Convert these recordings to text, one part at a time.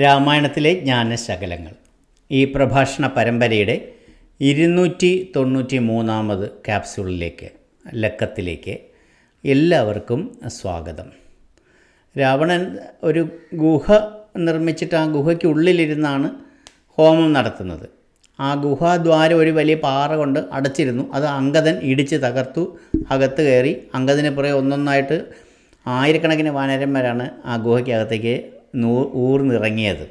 രാമായണത്തിലെ ജ്ഞാനശകലങ്ങൾ. ഈ പ്രഭാഷണ പരമ്പരയുടെ ഇരുന്നൂറ്റി തൊണ്ണൂറ്റി മൂന്നാമത് ക്യാപ്സ്യൂളിലേക്ക് ലക്കത്തിലേക്ക് എല്ലാവർക്കും സ്വാഗതം. രാവണൻ ഒരു ഗുഹ നിർമ്മിച്ചിട്ട് ആ ഗുഹയ്ക്കുള്ളിലിരുന്നാണ് ഹോമം നടത്തുന്നത്. ആ ഗുഹാദ്വാരം ഒരു വലിയ പാറ കൊണ്ട് അടച്ചിരുന്നു. അത് അങ്കദൻ ഇടിച്ച് തകർത്തു അകത്ത് കയറി. അങ്കദിന് പുറകെ ഒന്നൊന്നായിട്ട് ആയിരക്കണക്കിന് വാനരന്മാരാണ് ആ ഗുഹയ്ക്കകത്തേക്ക് നൂ ഊർന്നിറങ്ങിയത്.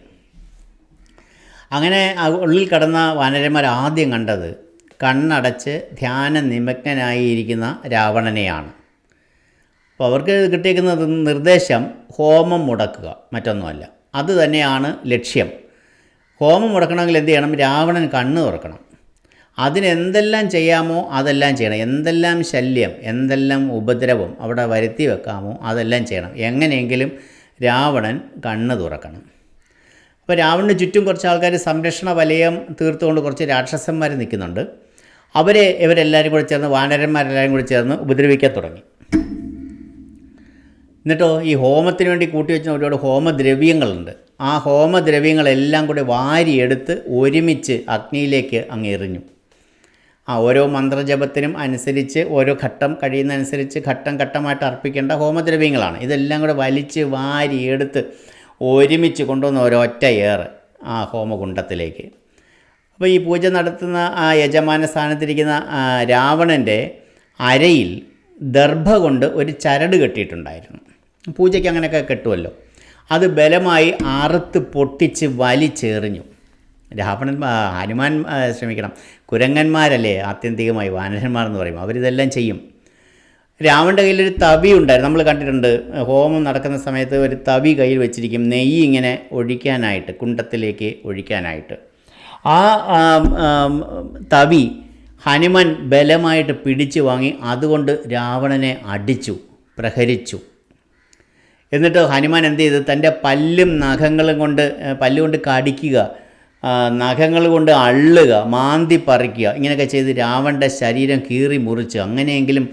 അങ്ങനെ ഉള്ളിൽ കടന്ന വാനരന്മാർ ആദ്യം കണ്ടത് കണ്ണടച്ച് ധ്യാന നിമഗ്നനായിരിക്കുന്ന രാവണനെയാണ്. അപ്പോൾ അവർക്ക് കിട്ടിയിരിക്കുന്ന നിർദ്ദേശം ഹോമം മുടക്കുക മറ്റൊന്നുമല്ല. അത് തന്നെയാണ് ലക്ഷ്യം. ഹോമം മുടക്കണമെങ്കിൽ എന്ത് ചെയ്യണം? രാവണൻ കണ്ണ് തുറക്കണം. അതിനെന്തെല്ലാം ചെയ്യാമോ അതെല്ലാം ചെയ്യണം. എന്തെല്ലാം ശല്യം എന്തെല്ലാം ഉപദ്രവം അവിടെ വരുത്തി വെക്കാമോ അതെല്ലാം ചെയ്യണം. എങ്ങനെയെങ്കിലും രാവണൻ കണ്ണ് തുറക്കണം. അപ്പോൾ രാവണന് ചുറ്റും കുറച്ച് ആൾക്കാർ സംരക്ഷണ വലയം തീർത്തുകൊണ്ട് കുറച്ച് രാക്ഷസന്മാർ നിൽക്കുന്നുണ്ട്. അവരെ ഇവരെല്ലാവരും കൂടി ചേർന്ന് വാനരന്മാരെല്ലാവരും കൂടി ചേർന്ന് ഉപദ്രവിക്കാൻ തുടങ്ങി. എന്നിട്ടോ ഈ ഹോമത്തിന് വേണ്ടി കൂട്ടിവെച്ച ഒരുപാട് ഹോമദ്രവ്യങ്ങളുണ്ട്. ആ ഹോമദ്രവ്യങ്ങളെല്ലാം കൂടി വാരിയെടുത്ത് ഒരുമിച്ച് അഗ്നിയിലേക്ക് അങ്ങ് എറിഞ്ഞു. ആ ഓരോ മന്ത്രജപത്തിനും അനുസരിച്ച് ഓരോ ഘട്ടം കഴിയുന്നതനുസരിച്ച് ഘട്ടം ഘട്ടമായിട്ട് അർപ്പിക്കേണ്ട ഹോമദ്രവ്യങ്ങളാണ്. ഇതെല്ലാം കൂടെ വലിച്ച് വാരി എടുത്ത് ഒരുമിച്ച് കൊണ്ടുവന്ന ഒരൊറ്റ ഏറ് ആ ഹോമകുണ്ടത്തിലേക്ക് അപ്പോൾ ഈ പൂജ നടത്തുന്ന ആ യജമാന സ്ഥാനത്തിരിക്കുന്ന രാവണന്റെ അരയിൽ ദർഭ കൊണ്ട് ഒരു ചരട് കെട്ടിയിട്ടുണ്ടായിരുന്നു. പൂജയ്ക്ക് അങ്ങനെയൊക്കെ കെട്ടുമല്ലോ. അത് ബലമായി അറുത്ത് പൊട്ടിച്ച് വലിച്ചെറിഞ്ഞു. രാവണൻ ഹനുമാൻ ശ്രമിക്കണം. കുരങ്ങന്മാരല്ലേ ആത്യന്തികമായി വാനരന്മാർ എന്ന് പറയും. അവരിതെല്ലാം ചെയ്യും. രാവണന്റെ കയ്യിലൊരു തവി ഉണ്ടായിരുന്നു. നമ്മൾ കണ്ടിട്ടുണ്ട് ഹോമം നടക്കുന്ന സമയത്ത് ഒരു തവി കയ്യിൽ വെച്ചിരിക്കും. നെയ്യ് ഇങ്ങനെ ഒഴിക്കാനായിട്ട് കുണ്ടത്തിലേക്ക് ഒഴിക്കാനായിട്ട്. ആ തവി ഹനുമാൻ ബലമായിട്ട് പിടിച്ചു വാങ്ങി അതുകൊണ്ട് രാവണനെ അടിച്ചു പ്രഹരിച്ചു. എന്നിട്ട് ഹനുമാൻ എന്ത് ചെയ്തു? തന്റെ പല്ലും നഖങ്ങളും കൊണ്ട് പല്ലുകൊണ്ട് കടിക്കുക. നഖങ്ങൾ കൊണ്ട് അള്ളുക മാന്തി പറിക്കുക ഇങ്ങനെയൊക്കെ ചെയ്ത് രാവണന്റെ ശരീരം കീറി മുറിച്ച് അങ്ങനെയെങ്കിലും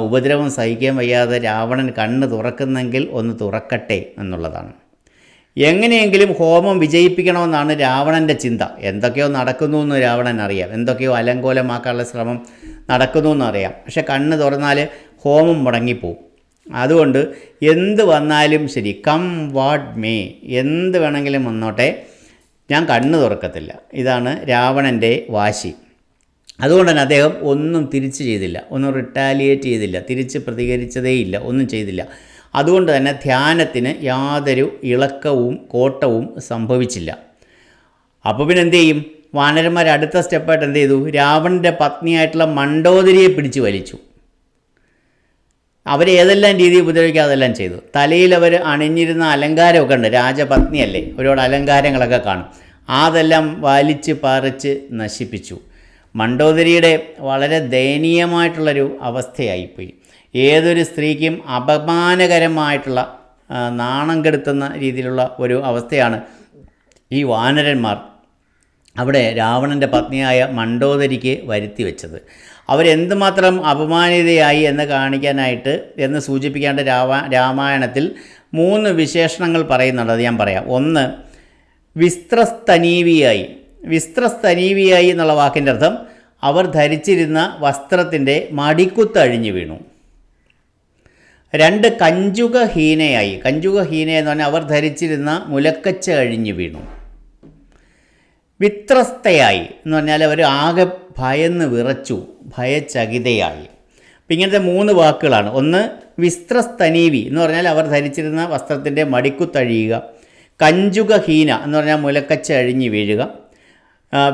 ഉപദ്രവം സഹിക്കാൻ വയ്യാതെ രാവണൻ കണ്ണ് തുറക്കുന്നെങ്കിൽ ഒന്ന് തുറക്കട്ടെ എന്നുള്ളതാണ്. എങ്ങനെയെങ്കിലും ഹോമം വിജയിപ്പിക്കണമെന്നാണ് രാവണന്റെ ചിന്ത. എന്തൊക്കെയോ നടക്കുന്നു എന്ന് രാവണൻ അറിയാം. എന്തൊക്കെയോ അലങ്കോലമാക്കാനുള്ള ശ്രമം നടക്കുന്നു എന്നറിയാം പക്ഷെ കണ്ണ് തുറന്നാൽ ഹോമം മുടങ്ങിപ്പോവും. അതുകൊണ്ട് എന്ത് വന്നാലും ശരി കം വാട്ട് മേ എന്ത് വേണമെങ്കിലും വന്നോട്ടെ. ഞാൻ കണ്ണു തുറക്കത്തില്ല. ഇതാണ് രാവണന്റെ വാശി. അതുകൊണ്ട് തന്നെ അദ്ദേഹം ഒന്നും തിരിച്ച് ചെയ്തില്ല. ഒന്നും റിട്ടാലിയേറ്റ് ചെയ്തില്ല. തിരിച്ച് പ്രതികരിച്ചതേയില്ല. ഒന്നും ചെയ്തില്ല. അതുകൊണ്ട് തന്നെ ധ്യാനത്തിന് യാതൊരു ഇളക്കവും കോട്ടവും സംഭവിച്ചില്ല. അപ്പോൾ പിന്നെ എന്ത് ചെയ്യും? വാനരന്മാർ അടുത്ത സ്റ്റെപ്പായിട്ട് എന്ത് ചെയ്തു? രാവണന്റെ പത്നിയായിട്ടുള്ള മണ്ടോദരിയെ പിടിച്ചു വലിച്ചു. അവരെ ഏതെല്ലാം രീതിയിൽ ഉപദ്രവിക്കുക അതെല്ലാം ചെയ്തു. തലയിൽ അവർ അണിഞ്ഞിരുന്ന അലങ്കാരമൊക്കെ ഉണ്ട്. രാജപത്നിയല്ലേ? ഒരുപാട് അലങ്കാരങ്ങളൊക്കെ കാണും. അതെല്ലാം വലിച്ച് പറിച്ച് നശിപ്പിച്ചു. മണ്ടോദരിയുടെ വളരെ ദയനീയമായിട്ടുള്ളൊരു അവസ്ഥയായിപ്പോയി. ഏതൊരു സ്ത്രീക്കും അപമാനകരമായിട്ടുള്ള നാണം കെടുത്തുന്ന രീതിയിലുള്ള ഒരു അവസ്ഥയാണ് ഈ വാനരന്മാർ അവിടെ രാവണന്റെ പത്നിയായ മണ്ടോദരിക്ക് വരുത്തി വെച്ചത്. അവരെന്തുമാത്രം അപമാനിതയായി എന്ന് കാണിക്കാനായിട്ട് എന്ന് സൂചിപ്പിക്കേണ്ട രാമായണത്തിൽ മൂന്ന് വിശേഷണങ്ങൾ പറയുന്നുണ്ട്. അത് ഞാൻ പറയാം. ഒന്ന് വിസ്ത്രസ്തനീവിയായി. വിസ്ത്രസ്തനീവിയായി എന്നുള്ള വാക്കിന്റെ അർത്ഥം അവർ ധരിച്ചിരുന്ന വസ്ത്രത്തിന്റെ മടിക്കുത്തഴിഞ്ഞു വീണു. രണ്ട് കഞ്ചുകഹീനയായി. കഞ്ചുകഹീന എന്ന് പറഞ്ഞാൽ അവർ ധരിച്ചിരുന്ന മുലക്കച്ച അഴിഞ്ഞു വീണു. വിത്രസ്തയായി എന്ന് പറഞ്ഞാൽ അവർ ആകെ ഭയന്ന് വിറച്ചു ഭയചകിതയായി. അപ്പം ഇങ്ങനത്തെ മൂന്ന് വാക്കുകളാണ്. ഒന്ന് വിസ്ത്രസ്തനീവി എന്ന് പറഞ്ഞാൽ അവർ ധരിച്ചിരുന്ന വസ്ത്രത്തിന്റെ മടിക്കുത്തഴിയുക കഞ്ചുകഹീന എന്ന് പറഞ്ഞാൽ മുലക്കച്ച അഴിഞ്ഞു വീഴുക.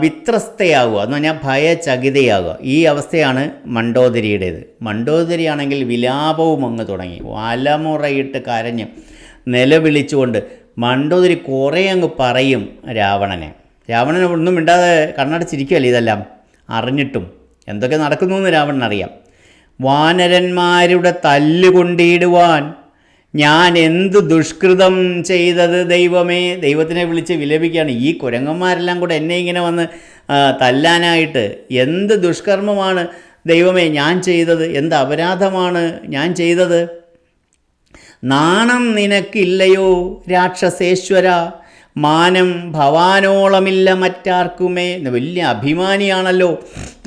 വിത്രസ്തയാവുക എന്ന് പറഞ്ഞാൽ ഭയചകിതയാവുക. ഈ അവസ്ഥയാണ് മണ്ടോദരിയുടേത്. മണ്ടോദരിയാണെങ്കിൽ വിലാപവും അങ്ങ് തുടങ്ങി. വലമുറയിട്ട് കരഞ്ഞ് നിലവിളിച്ചുകൊണ്ട് മണ്ടോദരി കുറേ അങ്ങ് പറയും രാവണനെ. രാവണൻ ഒന്നും മിണ്ടാതെ കണ്ണടച്ചിരിക്കുകയല്ലേ ഇതെല്ലാം? അറിഞ്ഞിട്ടും. എന്തൊക്കെ നടക്കുന്നു എന്ന് രാവണൻ അറിയാം. വാനരന്മാരുടെ തല്ലുകൊണ്ടിടുവാൻ ഞാൻ എന്ത് ദുഷ്കൃതം ചെയ്തത് ദൈവമേ? ദൈവത്തിനെ വിളിച്ച് വിലപിക്കുകയാണ്. ഈ കുരങ്ങന്മാരെല്ലാം കൂടെ എന്നെ ഇങ്ങനെ വന്ന് തല്ലാനായിട്ട് എന്ത് ദുഷ്കർമ്മമാണ് ദൈവമേ ഞാൻ ചെയ്തത്? എന്ത് അപരാധമാണ് ഞാൻ ചെയ്തത്? നാണം നിനക്കില്ലയോ രാക്ഷസേശ്വര? മാനം ഭവാനോളമില്ല മറ്റാർക്കുമേ. എന്ന് വലിയ അഭിമാനിയാണല്ലോ.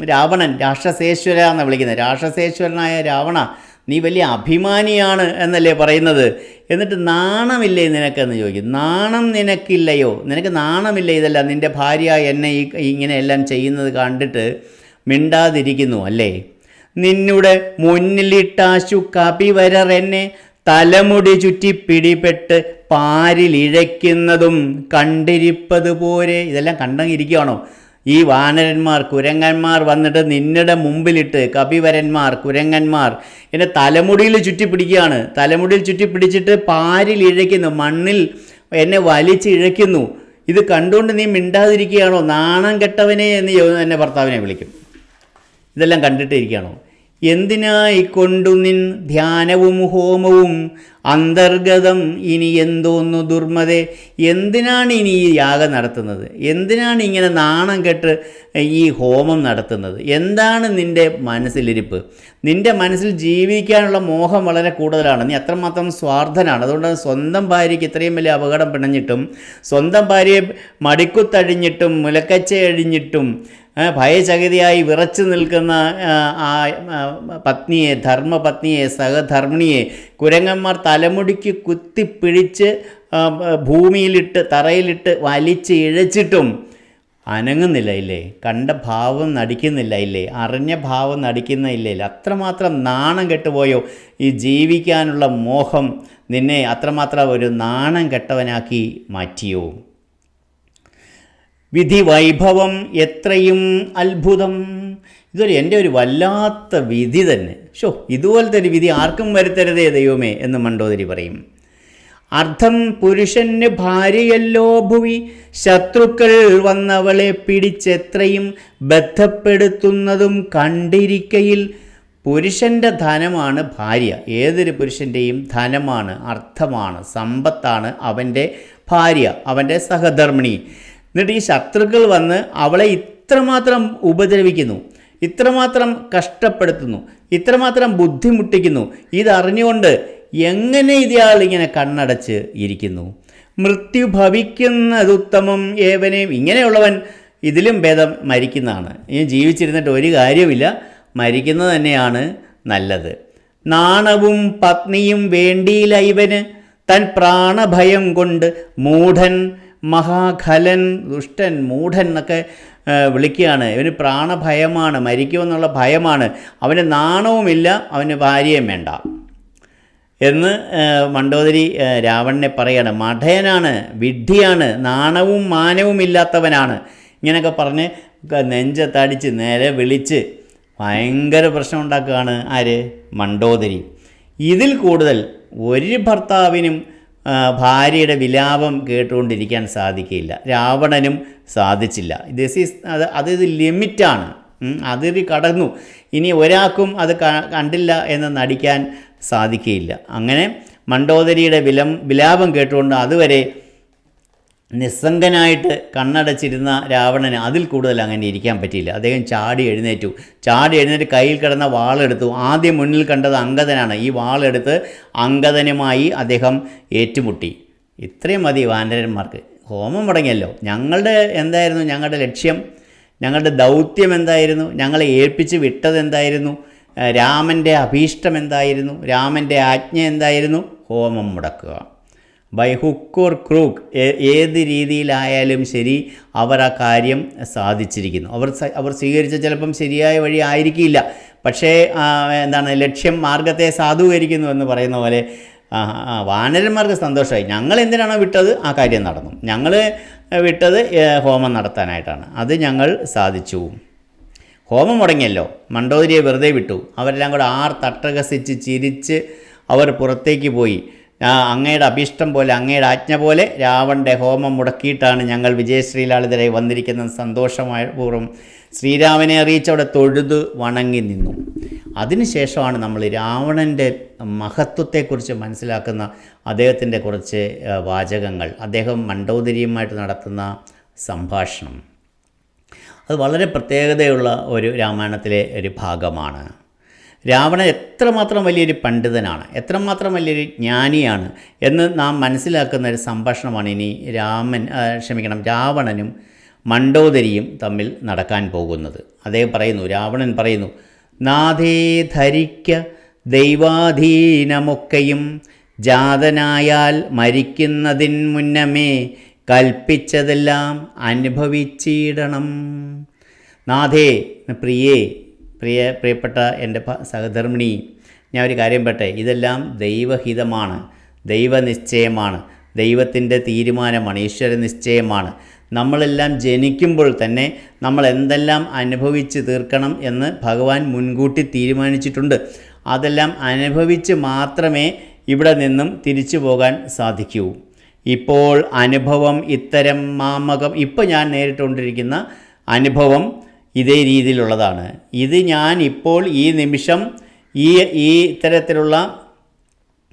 രാവണൻ രാക്ഷസേശ്വര എന്ന് വിളിക്കുന്നത്. രാക്ഷസേശ്വരനായ രാവണ നീ വലിയ അഭിമാനിയാണ് എന്നല്ലേ പറയുന്നത്. എന്നിട്ട് നാണമില്ലേ നിനക്കെന്ന് ചോദിക്കും. നാണം നിനക്കില്ലയോ? നിനക്ക് നാണമില്ല ഇതല്ല? നിന്റെ ഭാര്യ എന്നെ ഈ ഇങ്ങനെയെല്ലാം ചെയ്യുന്നത് കണ്ടിട്ട് മിണ്ടാതിരിക്കുന്നു അല്ലേ? നിന്നുടെ മുന്നിലിട്ടാശു കപിവരർ എന്നെ തലമുടി ചുറ്റി പിടിപെട്ട് പാരിലിഴയ്ക്കുന്നതും കണ്ടിരിപ്പത് പോരെ ഇതെല്ലാം കണ്ടങ്ങിരിക്കുകയാണോ? ഈ വാനരന്മാർ കുരങ്ങന്മാർ വന്നിട്ട് നിന്നുടെ മുമ്പിലിട്ട് കപിവരന്മാർ കുരങ്ങന്മാർ എന്നെ തലമുടിയിൽ ചുറ്റി പിടിക്കുകയാണ് തലമുടിയിൽ ചുറ്റി പിടിച്ചിട്ട് പാരിൽ ഇഴയ്ക്കുന്നു മണ്ണിൽ എന്നെ വലിച്ച് ഇഴയ്ക്കുന്നു ഇത് കണ്ടുകൊണ്ട് നീ മിണ്ടാതിരിക്കുകയാണോ? നാണം കെട്ടവനെ എന്ന് എന്നെ ഭർത്താവിനെ വിളിക്കും. ഇതെല്ലാം കണ്ടിട്ടിരിക്കുകയാണോ എന്തിനായി കൊണ്ടു നിൻ ധ്യാനവും ഹോമവും? അന്തർഗതം ഇനി എന്തോന്നു ദുർമതെ? എന്തിനാണ് ഇനി ഈ യാഗം നടത്തുന്നത്? എന്തിനാണ് ഇങ്ങനെ നാണം കെട്ട് ഈ ഹോമം നടത്തുന്നത്? എന്താണ് നിന്റെ മനസ്സിലിരിപ്പ്? നിന്റെ മനസ്സിൽ ജീവിക്കാനുള്ള മോഹം വളരെ കൂടുതലാണ്. നീ അത്രമാത്രം സ്വാർത്ഥനാണ്. അതുകൊണ്ട് സ്വന്തം ഭാര്യയ്ക്ക് ഇത്രയും വലിയ അപകടം പിണഞ്ഞിട്ടും സ്വന്തം ഭാര്യയെ മടിക്കുത്തഴിഞ്ഞിട്ടും മുലക്കച്ച അഴിഞ്ഞിട്ടും ഭയചകിതയായി വിറച്ചു നിൽക്കുന്ന ആ, പത്നിയെ ധർമ്മപത്നിയെ സഹധർമ്മിണിയെ കുരങ്ങന്മാർ തലമുടിക്ക് കുത്തിപ്പിടിച്ച് ആ, ഭൂമിയിലിട്ട് തറയിലിട്ട് വലിച്ച് ഇഴച്ചിട്ടും അനങ്ങുന്നില്ല ഇല്ലേ? കണ്ട ഭാവം നടിക്കുന്നില്ല ഇല്ലേ? അറിഞ്ഞ ഭാവം നടിക്കുന്ന ഇല്ലേ? അത്രമാത്രം നാണം കെട്ടുപോയോ? ഈ ജീവിക്കാനുള്ള മോഹം നിന്നെ അത്രമാത്രം ഒരു നാണം കെട്ടവനാക്കി മാറ്റിയോ? വിധി വൈഭവം എത്രയും അത്ഭുതം. ഇതൊരു എന്റെ ഒരു വല്ലാത്ത വിധി തന്നെ. ഷോ ഇതുപോലത്തെ ഒരു വിധി ആർക്കും വരുത്തരുതേ ദൈവമേ എന്ന് മണ്ടോദരി പറയും. അർത്ഥം പുരുഷന് ഭാര്യയല്ലോ ഭുവി ശത്രുക്കൾ വന്നവളെ പിടിച്ചെത്രയും ബന്ധപ്പെടുത്തുന്നതും കണ്ടിരിക്കയിൽ പുരുഷന്റെ ധനമാണ് ഭാര്യ. ഏതൊരു പുരുഷന്റെയും ധനമാണ് അർത്ഥമാണ് സമ്പത്താണ് അവന്റെ ഭാര്യ അവന്റെ സഹധർമ്മിണി. എന്നിട്ട് ഈ ശത്രുക്കൾ വന്ന് അവളെ ഇത്രമാത്രം ഉപദ്രവിക്കുന്നു ഇത്രമാത്രം കഷ്ടപ്പെടുത്തുന്നു ഇത്രമാത്രം ബുദ്ധിമുട്ടിക്കുന്നു. ഇതറിഞ്ഞുകൊണ്ട് എങ്ങനെ ഇയാൾ ഇങ്ങനെ കണ്ണടച്ച് ഇരിക്കുന്നു? മൃത്യു ഭവിക്കുന്നതുത്തമം ഏവനെയും. ഇങ്ങനെയുള്ളവൻ ഇതിലും ഭേദം മരിക്കുന്നതാണ്. ഇനി ജീവിച്ചിരുന്നിട്ട് ഒരു കാര്യമില്ല മരിക്കുന്നത് തന്നെയാണ് നല്ലത്. നാണവും പത്നിയും വേണ്ടിയില്ല ഇവന്. തൻ പ്രാണഭയം കൊണ്ട് മൂഢൻ മഹാഖലൻ ദുഷ്ടൻ മൂഢൻ എന്നൊക്കെ വിളിക്കുകയാണ്. ഇവന് പ്രാണഭയമാണ് മരിക്കുമെന്നുള്ള ഭയമാണ്. അവന് നാണവുമില്ല അവന് ഭാര്യയും വേണ്ട എന്ന് മണ്ടോദരി രാവണനെ പറയാണ്. മഠയനാണ് വിഡ്ഢിയാണ് നാണവും മാനവും ഇല്ലാത്തവനാണ്. ഇങ്ങനെയൊക്കെ പറഞ്ഞ് നെഞ്ചത്തടിച്ച് നേരെ വിളിച്ച് ഭയങ്കര പ്രശ്നം ഉണ്ടാക്കുകയാണ് ആര്? മണ്ടോദരി. ഇതിൽ കൂടുതൽ ഒരു ഭർത്താവിനും ഭാര്യയുടെ വിലാപം കേട്ടുകൊണ്ടിരിക്കാൻ സാധിക്കില്ല രാവണനും സാധിച്ചില്ല. ദിസ് ഈസ് അത് അത് ഇത് ലിമിറ്റാണ്. അതിരി കടന്നു. ഇനി ഒരാൾക്കും അത് കണ്ടില്ല എന്ന് നടിക്കാൻ സാധിക്കുകയില്ല അങ്ങനെ മണ്ടോദരിയുടെ വിലം വിലാപം കേട്ടുകൊണ്ട് അതുവരെ നിസ്സംഗനായിട്ട് കണ്ണടച്ചിരുന്ന രാവണന് അതിൽ കൂടുതൽ അങ്ങനെ ഇരിക്കാൻ പറ്റിയില്ല. അദ്ദേഹം ചാടി എഴുന്നേറ്റു. ചാടി എഴുന്നേറ്റ് കയ്യിൽ കിടന്ന വാളെടുത്തു. ആദ്യം മുന്നിൽ കണ്ടത് അങ്കദനാണ്. ഈ വാളെടുത്ത് അങ്കദനുമായി അദ്ദേഹം ഏറ്റുമുട്ടി. ഇത്രയും മതി വാനരന്മാർക്ക്. ഹോമം മുടങ്ങിയല്ലോ. ഞങ്ങളുടെ എന്തായിരുന്നു ഞങ്ങളുടെ ലക്ഷ്യം? ഞങ്ങളുടെ ദൗത്യം എന്തായിരുന്നു? ഞങ്ങളെ ഏൽപ്പിച്ച് വിട്ടത് എന്തായിരുന്നു? രാമന്റെ അഭീഷ്ടം എന്തായിരുന്നു? രാമന്റെ ആജ്ഞ എന്തായിരുന്നു? ഹോമം മുടക്കുക. ബൈ ഹുക്ക് ഓർ ക്രൂക്ക് ഏത് രീതിയിലായാലും ശരി അവർ ആ കാര്യം സാധിച്ചിരിക്കുന്നു. അവർ അവർ സ്വീകരിച്ച ചിലപ്പം ശരിയായ വഴി ആയിരിക്കില്ല. പക്ഷേ എന്താണ് ലക്ഷ്യം മാർഗത്തെ സാധൂകരിക്കുന്നു എന്ന് പറയുന്ന പോലെ വാനരന്മാർക്ക് സന്തോഷമായി. ഞങ്ങൾ എന്തിനാണോ വിട്ടത്? ആ കാര്യം നടന്നു. ഞങ്ങൾ വിട്ടത് ഹോമം നടത്താനായിട്ടാണ്. അത് ഞങ്ങൾ സാധിച്ചു. ഹോമം മുടങ്ങിയല്ലോ. മണ്ടോദരിയെ വെറുതെ വിട്ടു. അവരെല്ലാം കൂടെ ആർ തട്ടകസിച്ച് ചിരിച്ച് അവർ പുറത്തേക്ക് പോയി. അങ്ങയുടെ അഭീഷ്ടം പോലെ അങ്ങയുടെ ആജ്ഞ പോലെ രാവണന്റെ ഹോമം മുടക്കിയിട്ടാണ് ഞങ്ങൾ വിജയശ്രീലാളിതരെ വന്നിരിക്കുന്നത് സന്തോഷമായ പൂർവം ശ്രീരാമനെ അറിയിച്ച് അവിടെ തൊഴുത് വണങ്ങി നിന്നു. അതിനുശേഷമാണ് നമ്മൾ രാവണന്റെ മഹത്വത്തെക്കുറിച്ച് മനസ്സിലാക്കുന്ന അദ്ദേഹത്തിന്റെ കുറച്ച് വാചകങ്ങൾ. അദ്ദേഹം മണ്ടോദരിയുമായിട്ട് നടത്തുന്ന സംഭാഷണം. അത് വളരെ പ്രത്യേകതയുള്ള ഒരു രാമായണത്തിലെ ഒരു ഭാഗമാണ്. രാവണൻ എത്രമാത്രം വലിയൊരു പണ്ഡിതനാണ് എത്രമാത്രം വലിയൊരു ജ്ഞാനിയാണ് എന്ന് നാം മനസ്സിലാക്കുന്ന ഒരു സംഭാഷണമാണ് ഇനി രാമൻ ക്ഷമിക്കണം രാവണനും മണ്ഡോദരിയും തമ്മിൽ നടക്കാൻ പോകുന്നത്. അദ്ദേഹം പറയുന്നു രാവണൻ പറയുന്നു നാഥേ ധരിക്ക ദൈവാധീനമൊക്കെയും ജാതനായാൽ മരിക്കുന്നതിൻ മുന്നമേ കൽപ്പിച്ചതെല്ലാം അനുഭവിച്ചിടണം. നാഥേ പ്രിയേ പ്രിയ പ്രിയപ്പെട്ട എന്റെ സഹധർമ്മിണി ഞാൻ ഒരു കാര്യം പെട്ടെ ഇതെല്ലാം ദൈവഹിതമാണ്. ദൈവനിശ്ചയമാണ്. ദൈവത്തിന്റെ തീരുമാനമാണ്. ഈശ്വര നിശ്ചയമാണ്. നമ്മളെല്ലാം ജനിക്കുമ്പോൾ തന്നെ നമ്മൾ എന്തെല്ലാം അനുഭവിച്ച് തീർക്കണം എന്ന് ഭഗവാൻ മുൻകൂട്ടി തീരുമാനിച്ചിട്ടുണ്ട്. അതെല്ലാം അനുഭവിച്ച് മാത്രമേ ഇവിടെ നിന്നും തിരിച്ചു പോകാൻ സാധിക്കൂ. ഇപ്പോൾ അനുഭവം ഇത്തരം മാമകം ഇപ്പോൾ ഞാൻ നേരിട്ടുകൊണ്ടിരിക്കുന്ന അനുഭവം ഇതേ രീതിയിലുള്ളതാണ്. ഇത് ഞാൻ ഇപ്പോൾ ഈ നിമിഷം ഈ ഈ ഇത്തരത്തിലുള്ള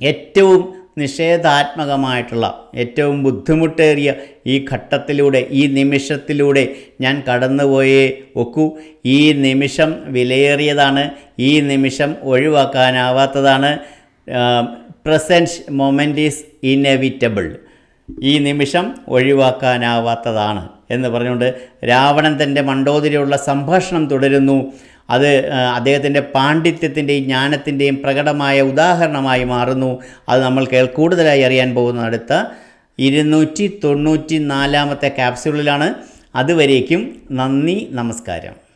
ഏറ്റവും നിഷേധാത്മകമായിട്ടുള്ള ഏറ്റവും ബുദ്ധിമുട്ടേറിയ ഈ ഘട്ടത്തിലൂടെ ഈ നിമിഷത്തിലൂടെ ഞാൻ കടന്നുപോയേ ഒക്കൂ. ഈ നിമിഷം വിലയേറിയതാണ്. ഈ നിമിഷം ഒഴിവാക്കാനാവാത്തതാണ്. പ്രസന്റ് മൊമെന്റ് ഈസ് ഇന്നെവിറ്റബിൾ ഈ നിമിഷം ഒഴിവാക്കാനാവാത്തതാണ്. എന്ന് പറഞ്ഞുകൊണ്ട് രാവണൻ തന്റെ മണ്ടോതിരിയുള്ള സംഭാഷണം തുടരുന്നു. അത് അദ്ദേഹത്തിന്റെ പാണ്ഡിത്യത്തിന്റെയും ജ്ഞാനത്തിന്റെയും പ്രകടമായ ഉദാഹരണമായി മാറുന്നു. അത് നമ്മൾ കേൾ കൂടുതലായി അറിയാൻ പോകുന്ന അടുത്ത ഇരുന്നൂറ്റി തൊണ്ണൂറ്റി നാലാമത്തെ ക്യാപ്സ്യൂളിലാണ് അതുവരേക്കും നന്ദി നമസ്കാരം.